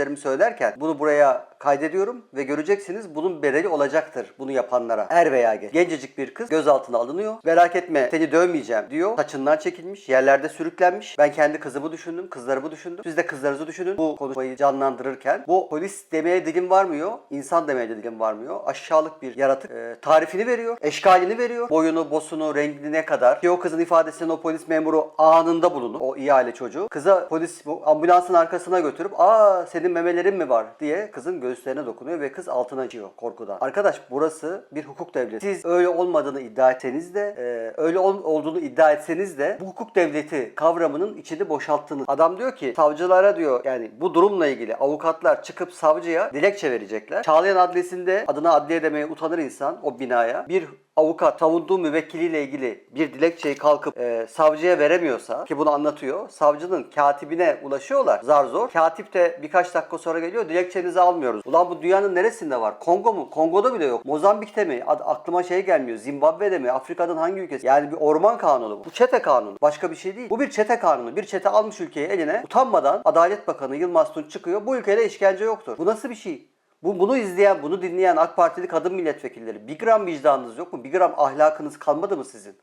sözlerimi söylerken bunu buraya kaydediyorum ve göreceksiniz bunun bedeli olacaktır bunu yapanlara. Er veya geç. Gencecik bir kız gözaltına alınıyor. Merak etme seni dövmeyeceğim diyor. Saçından çekilmiş, yerlerde sürüklenmiş. Ben kendi kızımı düşündüm, kızlarımı düşündüm. Siz de kızlarınızı düşünün. Bu konuşmayı canlandırırken bu polis demeye dilim varmıyor, insan demeye de dilim varmıyor. Aşağılık bir yaratık e, tarifini veriyor, eşkalini veriyor. Boyunu, bosunu, rengine kadar. Ki o kızın ifadesini o polis memuru anında bulunur. O ihale çocuğu. Kıza polis bu ambulansın arkasına götürüp aa senin memelerin mi var diye kızın göğüslerine dokunuyor ve kız altına açıyor korkudan. Arkadaş burası bir hukuk devleti. Siz öyle olmadığını iddia etseniz de e, öyle ol- olduğunu iddia etseniz de bu hukuk devleti kavramının içini boşalttınız. Adam diyor ki savcılara diyor yani bu durumla ilgili avukatlar çıkıp savcıya dilekçe verecekler. Çağlayan Adliyesi'nde adına adliye demeye utanır insan o binaya bir avukat savunduğu müvekkiliyle ilgili bir dilekçeyi kalkıp e, savcıya veremiyorsa ki bunu anlatıyor. Savcının katibine ulaşıyorlar zar zor. Katip de birkaç dakika sonra geliyor dilekçenizi almıyoruz. Ulan bu dünyanın neresinde var? Kongo mu? Kongo'da bile yok. Mozambik'te mi? Ad- aklıma şey gelmiyor. Zimbabwe'de mi? Afrika'nın hangi ülkesi? Yani bir orman kanunu bu. Bu çete kanunu. Başka bir şey değil. Bu bir çete kanunu. Bir çete almış ülkeyi eline utanmadan Adalet Bakanı Yılmaz Tunç çıkıyor. Bu ülkede işkence yoktur. Bu nasıl bir şey? Bu, bunu izleyen, bunu dinleyen AK Partili kadın milletvekilleri bir gram vicdanınız yok mu? Bir gram ahlakınız kalmadı mı sizin?